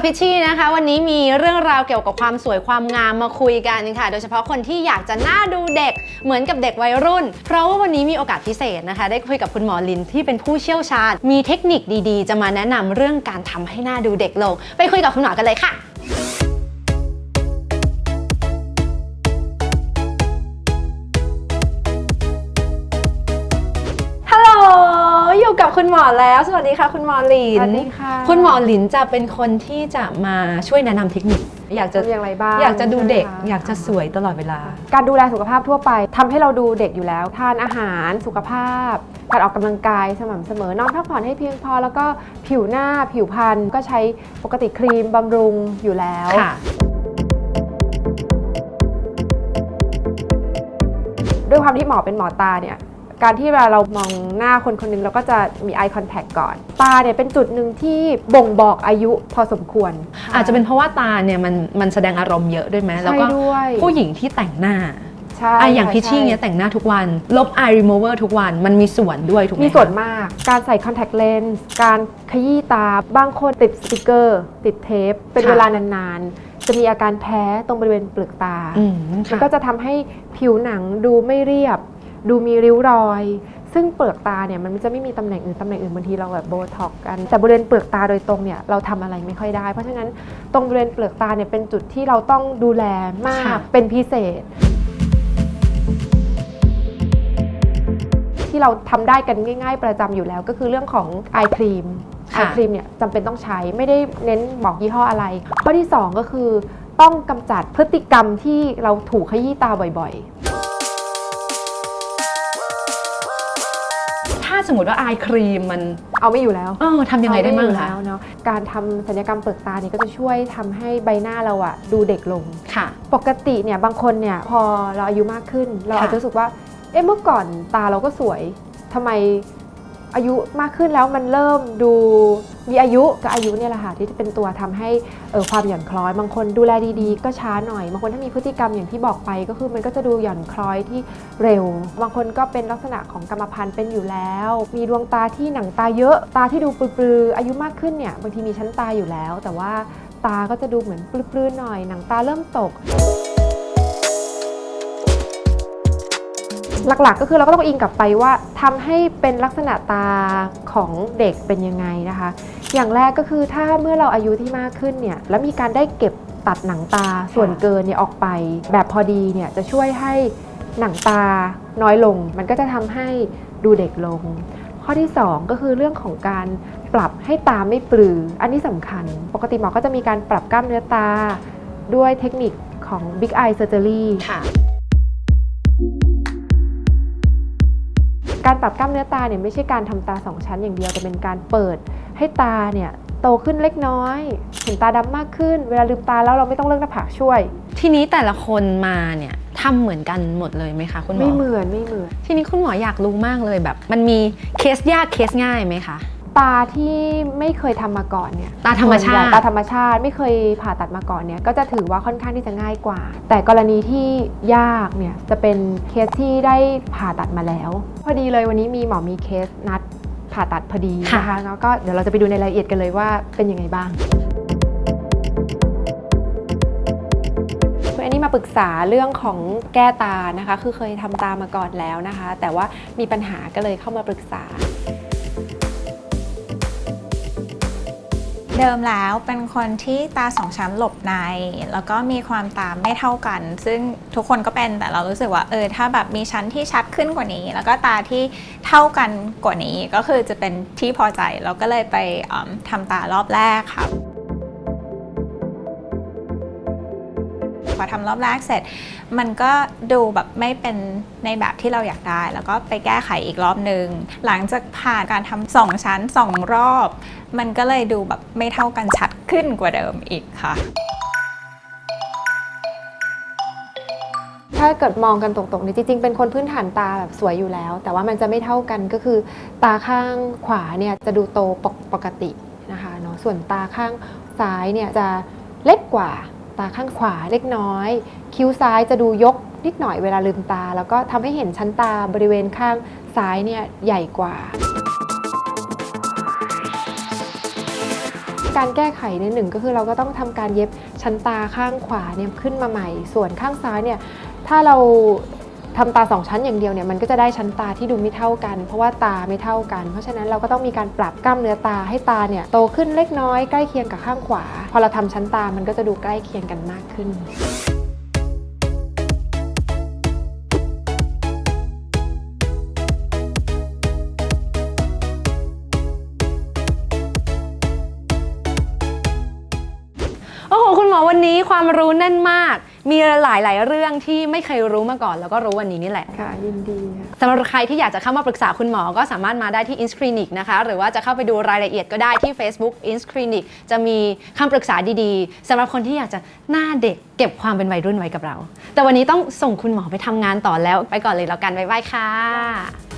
กับพิชชี่นะคะ วันนี้มีเรื่องราวเกี่ยวกับความสวยความงามมาคุยกันค่ะ โดยเฉพาะคนที่อยากจะหน้าดูเด็กเหมือนกับเด็กวัยรุ่น เพราะว่าวันนี้มีโอกาสพิเศษนะคะ ได้คุยกับคุณหมอลินที่เป็นผู้เชี่ยวชาญ มีเทคนิคดีๆ จะมาแนะนำเรื่องการทำให้หน้าดูเด็กลง ไปคุยกับคุณหมอกันเลยค่ะ คุณหมอแล้ว สวัสดีค่ะ คุณหมอหลินสวัสดีค่ะ คุณหมอหลินจะเป็นคนที่จะมาช่วยแนะนำเทคนิค อยากจะจะอย่างไรบ้างอยากจะดูเด็ก ใช่ไหมคะ อยากจะสวยตลอดเวลา การดูแลสุขภาพทั่วไปทำให้เราดูเด็กอยู่แล้ว ทานอาหารสุขภาพ การออกกำลังกายสม่ำเสมอนอนพักผ่อนให้เพียงพอ แล้วก็ผิวหน้าผิวพรรณก็ใช้ปกติครีมบำรุงอยู่แล้ว ค่ะ ด้วยความที่หมอเป็นหมอตาเนี่ย การที่เวลาเรามองหน้าคนคนหนึงเราก็จะมี eye contact ก่อน ตาเนี่ยเป็นจุดหนึ่งที่บ่งบอกอายุพอสมควร อาจจะเป็นเพราะว่าตาเนี่ยมันมันแสดงอารมณ์เยอะด้วยไหมแล้วก็ใช่ด้วยผู้หญิงที่แต่งหน้าใช่อะอย่างค่ะพิชชี่ใช่เนี่ยแต่งหน้าทุกวัน ลบ eye remover ทุกวัน มันมีส่วนด้วยถูกไหมมีส่วนมาก การใส่ contact lens การขยี้ตา บางคนติดสติกเกอร์ ติดเทป เป็นเวลานานๆ จะมีอาการแพ้ตรงบริเวณเปลือกตาอืมมันค่ะก็จะทำให้ผิวหนังดูไม่เรียบ ดูมีริ้วรอย ซึ่งเปลือกตาเนี่ยมันจะไม่มีตำแหน่งอื่นตำแหน่งอื่นบางทีเราแบบโบท็อกกัน แต่บริเวณเปลือกตาโดยตรงเนี่ยเราทำอะไรไม่ค่อยได้ เพราะฉะนั้นตรงบริเวณเปลือกตาเนี่ยเป็นจุดที่เราต้องดูแลมากค่ะเป็นพิเศษ ที่เราทำได้กันง่าย ๆ ประจำอยู่แล้วก็คือเรื่องของไอครีมไอค่ะครีมเนี่ยจำเป็นต้องใช้ไม่ได้เน้นบอกยี่ห้ออะไร ข้อที่ 2 ก็คือต้องกำจัดพฤติกรรมที่เราถูกขยี้ตาบ่อยถ้ สมมติว่า eye cream มันๆเอาไม่อยู่แล้วเออทำยังไงได้บ้างเอาม่อยู่คะแล้วเนาะการทำศัลยกรรมเปลือกตาเนี่ยก็จะช่วยทำให้ใบหน้าเราอะดูเด็กลงค่ะ ปกติเนี่ยบางคนเนี่ยพอเราอายุมากขึ้น เราค่ะอาจจะรู้สึกว่าเอ๊ะเมื่อก่อนตาเราก็สวยทำไมอายุมากขึ้นแล้วมันเริ่มดู มีอายุกับอายุเนี่ยแหละค่ะที่จะเป็นตัวทำให้เออความหย่อนคล้อย บางคนดูแลดีๆ ก็ช้าหน่อย บางคนถ้ามีพฤติกรรมอย่างที่บอกไปก็คือมันก็จะดูหย่อนคล้อยที่เร็ว บางคนก็เป็นลักษณะของกรรมพันธุ์เป็นอยู่แล้ว มีดวงตาที่หนังตาเยอะ ตาที่ดูปลือๆอายุมากขึ้นเนี่ยบางทีมีชั้นตาอยู่แล้ว แต่ว่าตาก็จะดูเหมือนปลือๆหน่อย หนังตาเริ่มตก หลักๆ ก็คือเราก็ต้องอิงกลับไปว่าทำให้เป็นลักษณะตาของเด็กเป็นยังไงนะคะ อย่างแรกก็คือถ้าเมื่อเราอายุที่มากขึ้นเนี่ยแล้วมีการได้เก็บตัดหนังตาส่วนเกินเนี่ยออกไป แบบพอดีเนี่ยจะช่วยให้หนังตาน้อยลง มันก็จะทำให้ดูเด็กลง ข้อที่ 2 ก็คือเรื่องของการปรับให้ตาไม่ปลือ อันนี้สำคัญ ปกติหมอก็จะมีการปรับกล้ามเนื้อตาด้วยเทคนิคของ Big Eye Surgery ค่ะ การปรับกล้ามเนื้อตาเนี่ยไม่ใช่การทำตาสองชั้นอย่างเดียวแต่เป็นการเปิดให้ตาเนี่ยโตขึ้นเล็กน้อย เห็นตาดำมากขึ้น เวลาลืมตาแล้วเราไม่ต้องเลิกหน้าผากช่วย ทีนี้แต่ละคนมาเนี่ยทำเหมือนกันหมดเลยไหมคะคุณหมอไม่เหมือนไม่เหมือน ทีนี้คุณหมออยากรู้มากเลยแบบ มันมีเคสยากเคสง่ายไหมคะ ตาที่ไม่เคยทำมาก่อนเนี่ยตาธรรมชาติส่วนใหญ่ตาธรรมชาติไม่เคยผ่าตัดมาก่อนเนี่ยก็จะถือว่าค่อนข้างที่จะง่ายกว่า แต่กรณีที่ยากเนี่ยจะเป็นเคสที่ได้ผ่าตัดมาแล้ว พอดีเลยวันนี้มีหมอมีเคสนัดผ่าตัดพอดีนะคะแล้วก็เดี๋ยวเราจะไปดูในรายละเอียดกันเลยว่าเป็นยังไงบ้างคุณอันนี้มาปรึกษาเรื่องของแก้ตานะคะ คือเคยทำตามาก่อนแล้วนะคะ แต่ว่ามีปัญหาก็เลยเข้ามาปรึกษา เดิมแล้วเป็นคนที่ตาสองชั้นหลบใน แล้วก็มีความตาไม่เท่ากัน ซึ่งทุกคนก็เป็นแต่เรารู้สึกว่าเออถ้าแบบมีชั้นที่ชัดขึ้นกว่านี้ แล้วก็ตาที่เท่ากันกว่านี้ก็คือจะเป็นที่พอใจเราก็เลยไปอืมทำตารอบแรกค่ะ พอทำรอบแรกเสร็จ มันก็ดูแบบไม่เป็นในแบบที่เราอยากได้ แล้วก็ไปแก้ไขอีกรอบหนึ่งหลังจากผ่านการทำสองชั้นสองรอบ มันก็เลยดูแบบไม่เท่ากันชัดขึ้นกว่าเดิมอีกค่ะถ้าเกิดมองกันตรงๆนี่จริงๆ เป็นคนพื้นฐานตาแบบสวยอยู่แล้ว แต่ว่ามันจะไม่เท่ากันก็คือ ตาข้างขวาเนี่ยจะดูโตปกปกตินะคะเนาะส่วนตาข้างซ้ายเนี่ยจะเล็กกว่า ตาข้างขวาเล็กน้อย คิ้วซ้ายจะดูยกนิดหน่อยเวลาลืมตา แล้วก็ทำให้เห็นชั้นตาบริเวณข้างซ้ายเนี่ยใหญ่กว่า การแก้ไขในหนึ่งก็คือเราก็ต้องทำการเย็บชั้นตาข้างขวาเนี่ยขึ้นมาใหม่ ส่วนข้างซ้ายเนี่ยถ้าเรา ทำตาสองชั้นอย่างเดียวเนี่ยมันก็จะได้ชั้นตาที่ดูไม่เท่ากัน เพราะว่าตาไม่เท่ากัน เพราะฉะนั้นเราก็ต้องมีการปรับกล้ามเนื้อตาให้ตาเนี่ยโตขึ้นเล็กน้อยใกล้เคียงกับข้างขวา พอเราทำชั้นตามันก็จะดูใกล้เคียงกันมากขึ้น วันนี้ความรู้แน่นมาก มีหลาย ๆ เรื่องที่ไม่เคยรู้มาก่อน แล้วก็รู้วันนี้นี่แหละ ค่ะ ยินดีค่ะ สำหรับใครที่อยากจะเข้ามาปรึกษาคุณหมอก็สามารถมาได้ที่ In's Clinic นะคะ หรือว่าจะเข้าไปดูรายละเอียดก็ได้ที่ Facebook In's Clinic จะมีคำปรึกษาดีๆสำหรับคนที่อยากจะหน้าเด็กเก็บความเป็นวัยรุ่นไว้กับเรา แต่วันนี้ต้องส่งคุณหมอไปทำงานต่อแล้ว ไปก่อนเลยแล้วกันบ๊ายบายค่ะ